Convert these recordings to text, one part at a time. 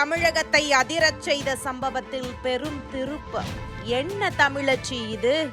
தமிழகத்தை அதிரச் செய்த சம்பவத்தில் பெரும் திருப்பம். என்ன தமிழச்சி இது?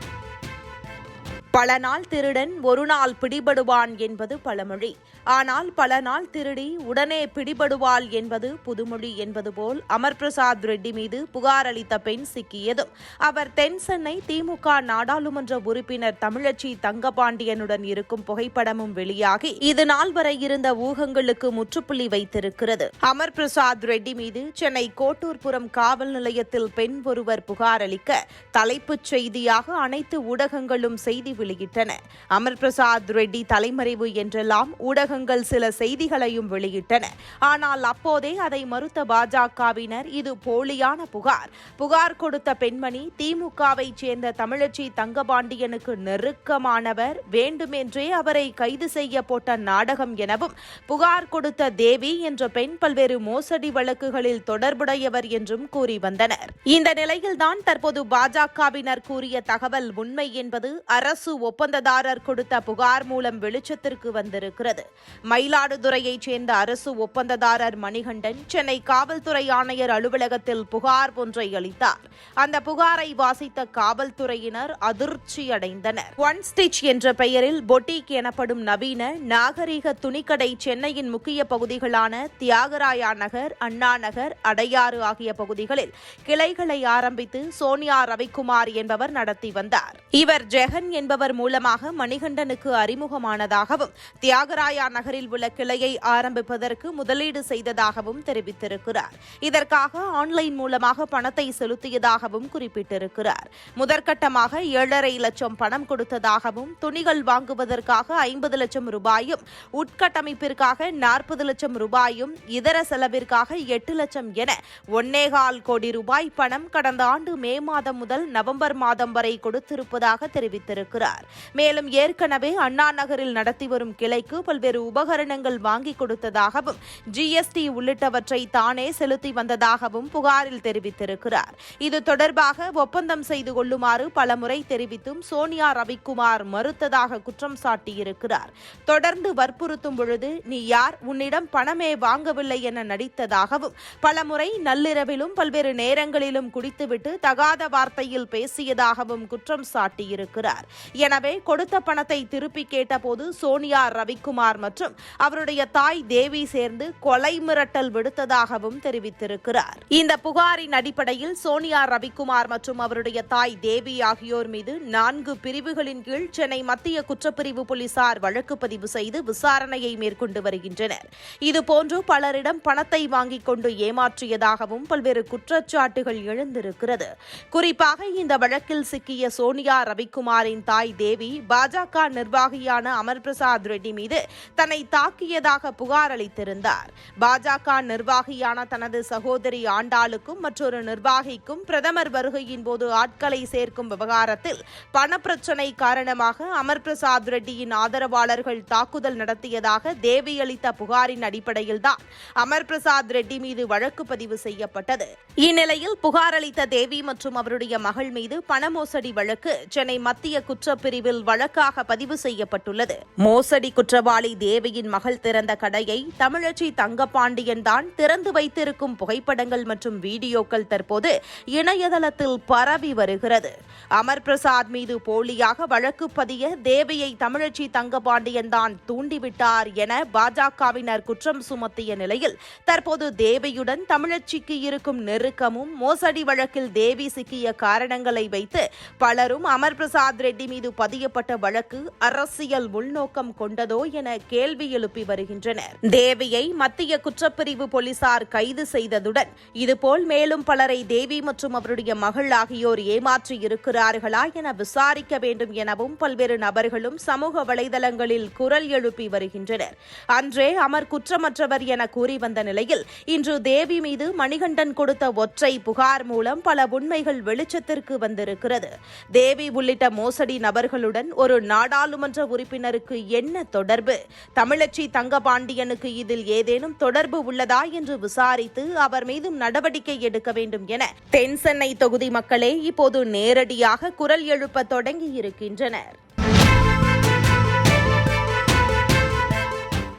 பல நாள் திருடன் ஒரு நாள் பிடிபடுவான் என்பது பழமொழி. ஆனால் பல நாள் திருடி உடனே பிடிபடுவாள் என்பது புதுமொழி என்பது போல் அமர் பிரசாத் ரெட்டி மீது புகார் அளித்த பெண் சிக்கியதும் அவர் தென் சென்னை திமுக நாடாளுமன்ற உறுப்பினர் தமிழச்சி தங்கபாண்டியனுடன் இருக்கும் புகைப்படமும் வெளியாகி இது நாள் வரை இருந்த ஊகங்களுக்கு முற்றுப்புள்ளி வைத்திருக்கிறது. அமர் பிரசாத் ரெட்டி மீது சென்னை கோட்டூர்புரம் காவல் நிலையத்தில் பெண் ஒருவர் புகார் அளிக்க தலைப்புச் செய்தியாக அனைத்து ஊடகங்களும் செய்தி வெளியிட்டன. அமர் பிரசாத் ரெட்டி தலைமறைவு என்றெல்லாம் ஊடகங்கள் சில செய்திகளையும் வெளியிட்டன. ஆனால் அப்போதே அதை மறுத்த பாஜகவினர் இது போலியான புகார். புகார் கொடுத்த பெண்மணி திமுகவை சேர்ந்த தமிழச்சி தங்கபாண்டியனுக்கு நெருக்கமானவர். வேண்டுமென்றே அவரை கைது செய்ய போட்ட நாடகம் எனவும் புகார் கொடுத்த தேவி என்ற பெண் பல்வேறு மோசடி வழக்குகளில் தொடர்புடையவர் என்றும் கூறி வந்தனர். இந்த நிலையில்தான் தற்போது பாஜகவினர் கூறிய தகவல் உண்மை என்பது அரசு அரசு ஒப்பந்ததாரர் கொடுத்த புகார் மூலம் வெளிச்சத்திற்கு வந்திருக்கிறது. மயிலாடுதுறையைச் சேர்ந்த அரசு ஒப்பந்ததாரர் மணிகண்டன் சென்னை காவல்துறை ஆணையர் அலுவலகத்தில் புகார் ஒன்றை அளித்தார். அந்த புகாரை வாசித்த காவல்துறையினர் அதிர்ச்சியடைந்தனர். ஒன் ஸ்டிச் என்ற பெயரில் பொட்டிக் எனப்படும் நவீன நாகரீக துணிக்கடை சென்னையின் முக்கிய பகுதிகளான தியாகராயா நகர் அண்ணா நகர் அடையாறு ஆகிய பகுதிகளில் கிளைகளை ஆரம்பித்து சோனியா ரவிக்குமார் என்பவர் நடத்தி வந்தார். இவர் ஜெகன் என்பவர் மூலமாக மணிகண்டனுக்கு அறிமுகமானதாகவும் தியாகராயா நகரில் உள்ள கிளையை ஆரம்பிப்பதற்கு முதலீடு செய்ததாகவும் தெரிவித்திருக்கிறார். இதற்காக ஆன்லைன் மூலமாக பணத்தை செலுத்தியதாகவும் குறிப்பிட்டிருக்கிறார். முதற்கட்டமாக ஏழரை லட்சம் பணம் கொடுத்ததாகவும் துணிகள் வாங்குவதற்காக ஐம்பது லட்சம் ரூபாயும் உட்கட்டமைப்பிற்காக நாற்பது லட்சம் ரூபாயும் இதர செலவிற்காக எட்டு லட்சம் என ஒன்னேகால் கோடி ரூபாய் பணம் கடந்த ஆண்டு மே மாதம் முதல் நவம்பர் மாதம் வரை கொடுத்திருப்பதாக தெரிவித்திருக்கிறார். மேலும் ஏற்கனவே அண்ணா நகரில் நடத்தி வரும் கிளைக்கு பல்வேறு உபகரணங்கள் வாங்கி கொடுத்ததாகவும் ஜிஎஸ்டி உள்ளிட்டவற்றை தானே செலுத்தி வந்ததாகவும் புகாரில் தெரிவித்திருக்கிறார். இது தொடர்பாக ஒப்பந்தம் செய்து கொள்ளுமாறு பலமுறை தெரிவித்தும் சோனியா ரவிக்குமார் மறுத்ததாக குற்றம் சாட்டியிருக்கிறார். தொடர்ந்து வற்புறுத்தும் பொழுது நீ யார்? உன்னிடம் பணமே வாங்கவில்லை என நடித்ததாகவும் பலமுறை நள்ளிரவிலும் பல்வேறு நேரங்களிலும் குடித்துவிட்டு தகாத வார்த்தையில் பேசியதாகவும் குற்றம் சாட்டியிருக்கிறார். எனவே கொடுத்த பணத்தை திருப்பி கேட்டபோது சோனியா ரவிக்குமார் மற்றும் அவருடைய தாய் தேவி சேர்ந்து கொலை மிரட்டல் விடுத்ததாகவும் தெரிவித்திருக்கிறார். இந்த புகாரின் அடிப்படையில் சோனியா ரவிக்குமார் மற்றும் அவருடைய தாய் தேவி ஆகியோர் மீது நான்கு பிரிவுகளின் கீழ் சென்னை மத்திய குற்றப்பிரிவு போலீசார் வழக்கு பதிவு செய்து விசாரணையை மேற்கொண்டு வருகின்றனர். இதுபோன்று பலரிடம் பணத்தை வாங்கிக் கொண்டு ஏமாற்றியதாகவும் பல்வேறு குற்றச்சாட்டுகள் எழுந்திருக்கிறது. குறிப்பாக இந்த வழக்கில் சிக்கிய சோனியா ரவிக்குமாரின் தாய் தேவி பாஜக நிர்வாகியான அமர் பிரசாத் ரெட்டி மீது தன்னை தாக்கியதாக புகார் அளித்திருந்தார். பாஜக நிர்வாகியான தனது சகோதரி ஆண்டாளுக்கும் மற்றொரு நிர்வாகிக்கும் பிரதமர் வருகையின் போது ஆட்களை சேர்க்கும் விவகாரத்தில் பணப்பிரச்சினை காரணமாக அமர் பிரசாத் ரெட்டியின் ஆதரவாளர்கள் தாக்குதல் நடத்தியதாக தேவி அளித்த புகாரின் அடிப்படையில்தான் அமர் பிரசாத் ரெட்டி மீது வழக்கு பதிவு செய்யப்பட்டது. இந்நிலையில் புகார் அளித்த தேவி மற்றும் அவருடைய மகள் மீது பண மோசடி வழக்கு சென்னை மத்திய குற்ற பிரிவில் வழக்காக பதிவு செய்யப்பட்டுள்ளது. மோசடி குற்றவாளி தேவியின் மகள் திறந்த கடையை தமிழச்சி தங்கப்பாண்டியன் தான் திறந்து வைத்திருக்கும் புகைப்படங்கள் மற்றும் வீடியோக்கள் தற்போது இணையதளத்தில் பரவி வருகிறது. அமர் பிரசாத் மீது போலியாக வழக்கு பதிய தேவியை தமிழச்சி தங்கபாண்டியன் தான் தூண்டிவிட்டார் என பாஜகவினர் குற்றம் சுமத்திய நிலையில் தற்போது தேவியுடன் தமிழச்சிக்கு இருக்கும் நெருக்கமும் மோசடி வழக்கில் தேவி சிக்கிய காரணங்களை வைத்து பலரும் அமர் பிரசாத் ரெட்டி மீது மீது பதியப்பட்ட வழக்கு அரசியல் உள்நோக்கம் கொண்டதோ என கேள்வி எழுப்பி வருகின்றனர். தேவியை மத்திய குற்றப்பிரிவு போலீசார் கைது செய்ததுடன் இதுபோல் மேலும் பலரை தேவி மற்றும் அவருடைய மகள் ஆகியோர் ஏமாற்றி இருக்கிறார்களா என விசாரிக்க வேண்டும் எனவும் பல்வேறு நபர்களும் சமூக வலைதளங்களில் குரல் எழுப்பி வருகின்றனர். அன்றே அமர் குற்றமற்றவர் என கூறி வந்த நிலையில் இன்று தேவி மீது மணிகண்டன் கொடுத்த ஒற்றை புகார் மூலம் பல உண்மைகள் வெளிச்சத்திற்கு வந்திருக்கிறது. தேவி உள்ளிட்ட மோசடி நபர் நபர்களுடன் ஒரு நாடாளுமன்ற உறுப்பினருக்கு என்ன தொடர்பு? தமிழச்சி தங்கபாண்டியனுக்கு இதில் ஏதேனும் தொடர்பு உள்ளதா என்று விசாரித்து அவர் மீதும் நடவடிக்கை எடுக்க வேண்டும் என தென் சென்னை தொகுதி மக்களே இப்போது நேரடியாக குரல் எழுப்ப தொடங்கி இருக்கின்றனர்